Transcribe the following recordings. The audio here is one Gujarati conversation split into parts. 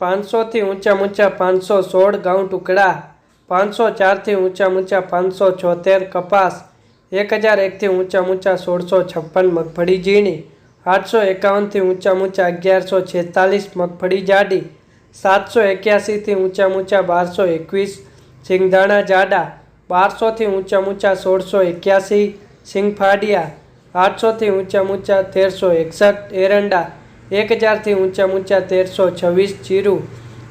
પાંચસોથી ઊંચા ઊંચા પાંચસો સોળ ઘઉં ટુકડા પાંચસો ચારથી ઊંચા ઊંચા પાંચસો છોતેર કપાસ એક હજાર એકથી ઊંચા ઊંચા સોળસો છપ્પન મગફળી ઝીણી આઠસો એકાવનથી ઊંચા ઊંચા અગિયારસો છેતાલીસ મગફળી જાડી સાતસો એક્યાસીથી ઊંચા ઊંચા બારસો એકવીસ સિંગદાણા જાડા, બારસોથી ઊંચા ઊંચા સોળસો એક્યાસી સિંગફાડિયા, આઠસોથી ઊંચા ઊંચા તેરસો એકસઠ એરંડા એક હજારથી ઊંચા ઊંચા તેરસો છવ્વીસ જીરું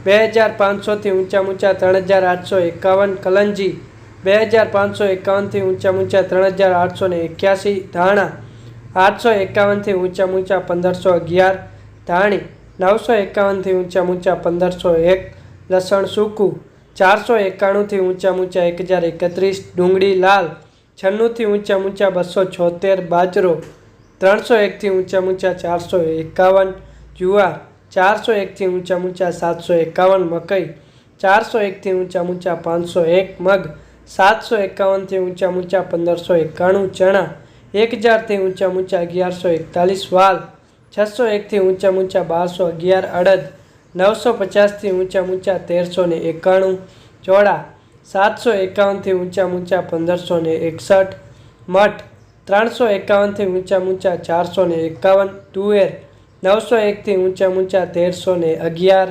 બે હજાર પાંચસોથી ઊંચા ઊંચા ત્રણ હજાર આઠસો એકાવન કલંજી, બે હજાર પાંચસો એકાવનથી ઊંચા ઊંચા ત્રણ હજાર આઠસો ને એક્યાસી ધાણા, આઠસો એકાવનથી ઊંચા ઊંચા પંદરસો અગિયાર ધાણી, નવસો એકાવનથી ઊંચા ઊંચા પંદરસો એક લસણ સૂકું, ચારસો એકાણુંથી ઊંચા ઊંચા એક હજાર એકત્રીસ ડુંગળી લાલ છન્નુંથી ઊંચા ઊંચા બસો છોતેર બાજરો ત્રણસો એકથી ઊંચા ઊંચા ચારસો એકાવન જુવાર ચારસો એકથી ઊંચા ઊંચા સાતસો એકાવન મકઈ, ચારસો એકથી ઊંચા ઊંચા પાંચસો એક મગ, સાતસો એકાવનથી ઊંચા ઊંચા પંદરસો એકાણું ચણા, એક હજારથી ઊંચા ઊંચા અગિયારસો એકતાલીસ વાલ, છસો એકથી ઊંચા ઊંચા બારસો અગિયાર અડદ, નવસો પચાસથી ઊંચા ઊંચા તેરસો ને એકાણું ચોળા, સાતસો એકાવનથી ઊંચા ઊંચા પંદરસો ને એકસઠ, મઠ ત્રણસો એકાવનથી ઊંચા ઊંચા ચારસો ને એકાવન, તુવેર નવસો એકથી ઊંચા ઊંચા તેરસો ને અગિયાર